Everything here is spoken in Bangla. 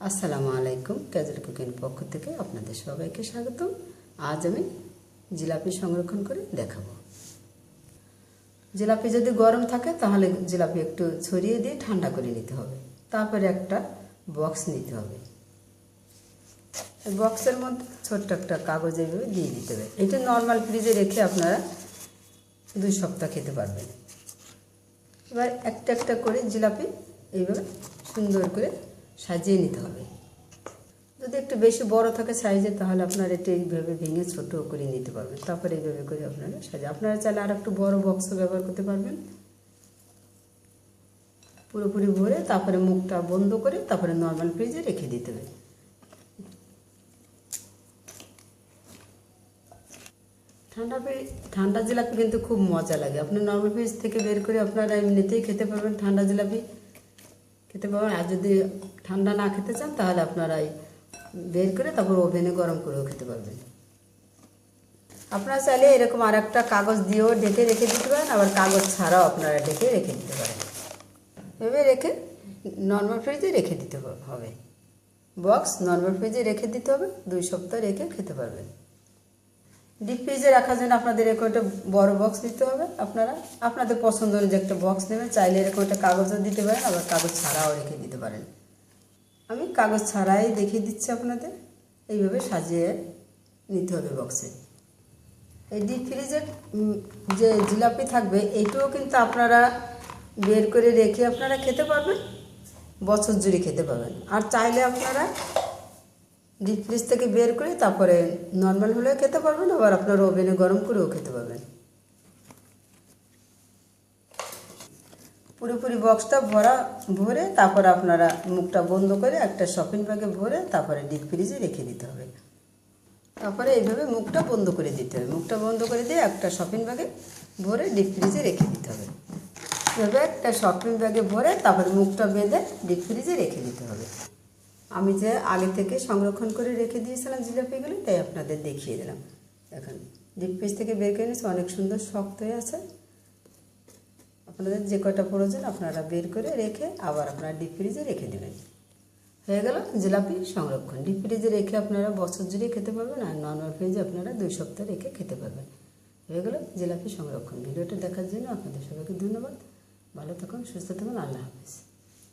আসসালামু আলাইকুম, ক্যাজুয়াল কুকিং পক্ষ থেকে আপনাদের সবাইকে স্বাগতম। আজ আমি জিলাপি সংরক্ষণ করে দেখাবো। জিলাপি যদি গরম থাকে, তাহলে জিলাপি একটু ছড়িয়ে দিয়ে ঠান্ডা করে নিতে হবে। তারপরে একটা বক্স নিতে হবে। বক্সের মধ্যে ছোট্ট একটা কাগজ এইভাবে দিয়ে দিতে হবে। এটা নর্মাল ফ্রিজে রেখে আপনারা দুই সপ্তাহ খেতে পারবেন। এবার একটা একটা করে জিলাপি এইভাবে সুন্দর করে সাজিয়ে নিতে হবে। যদি একটু বেশি বড় থাকে সাইজে তাহলে আপনারা এটা এইভাবে ভেঙে ছোট করে নিতে পারবেন। তারপরে এইভাবে করে আপনারা সাজিয়ে, আপনারা চাইলে আর একটু বড় বক্স ব্যবহার করতে পারবেন। পুরোপুরি ভরে তারপরে মুখটা বন্ধ করে তারপরে নর্মাল ফ্রিজে রেখে দিতে হবে। ঠান্ডা ঠান্ডা জিলাপি কিন্তু খুব মজা লাগে। আপনি নর্মাল ফ্রিজ থেকে বের করে আপনারা এমনিতেই খেতে পারবেন ঠান্ডা জিলাপি। খেতে পারবেন। আর যদি ঠান্ডা না খেতে চান, তাহলে আপনারা বের করে তারপর ওভেনে গরম করেও খেতে পারবেন। আপনারা চাইলে এরকম আর একটা কাগজ দিয়েও ঢেকে রেখে দিতে পারেন, আবার কাগজ ছাড়াও আপনারা ঢেকে রেখে দিতে পারেন। এভাবে রেখে নর্মাল ফ্রিজে রেখে দিতে হবে। বক্স নর্মাল ফ্রিজে রেখে দিতে হবে, দুই সপ্তাহ রেখে খেতে পারবেন। ডিপ ফ্রিজে রাখার জন্য আপনাদের এরকম একটা বড় বক্স দিতে হবে। আপনারা আপনাদের পছন্দ অনুযায়ী একটা বক্স নেবেন। চাইলে এরকম একটা কাগজও দিতে পারেন, আবার কাগজ ছাড়াও রেখে দিতে পারেন। আমি কাগজ ছাড়াই দেখিয়ে দিচ্ছি আপনাদের। এইভাবে সাজিয়ে নিতে হবে বক্সে এই ডিপ ফ্রিজের যে জিলাপি থাকবে এইটাও কিন্তু আপনারা বের করে রেখে আপনারা খেতে পারবেন। বছর জুড়ে খেতে পাবেন আর চাইলে আপনারা ডিপ ফ্রিজ থেকে বের করে তারপরে নর্মাল হলেও খেতে পারবেন, আবার আপনার ওভেনে গরম করেও খেতে পারবেন। পুরোপুরি বক্সটা ভরা, ভরে তারপর আপনারা মুখটা বন্ধ করে একটা শপিং ব্যাগে ভরে তারপরে ডিপ ফ্রিজে রেখে দিতে হবে। তারপরে এইভাবে মুখটা বন্ধ করে দিতে হবে। মুখটা বন্ধ করে দিয়ে একটা শপিং ব্যাগে ভরে ডিপ ফ্রিজে রেখে দিতে হবে। এভাবে একটা শপিং ব্যাগে ভরে তারপরে মুখটা বেঁধে ডিপ ফ্রিজে রেখে দিতে হবে। আমি যে আগে থেকে সংরক্ষণ করে রেখে দিয়েছিলাম জিলাপিগুলো, তাই আপনাদের দেখিয়ে দিলাম। দেখেন, ডিপ ফ্রিজ থেকে বের করে নিয়েছি, অনেক সুন্দর শক্ত হয়ে আছে। আপনাদের যে কয়টা প্রয়োজন আপনারা বের করে রেখে আবার আপনারা ডিপ ফ্রিজে রেখে দেবেন। হয়ে গেল জিলাপি সংরক্ষণ। ডিপ ফ্রিজে রেখে আপনারা বছর জুড়ে খেতে পারবেন আর নর্মাল ফ্রিজে আপনারা দুই সপ্তাহ রেখে খেতে পারবেন। হয়ে গেল জিলাপি সংরক্ষণ। ভিডিওটা দেখার জন্য আপনাদের সবাইকে ধন্যবাদ। ভালো থাকুন, সুস্থ থাকুন, আল্লাহ হাফিজ।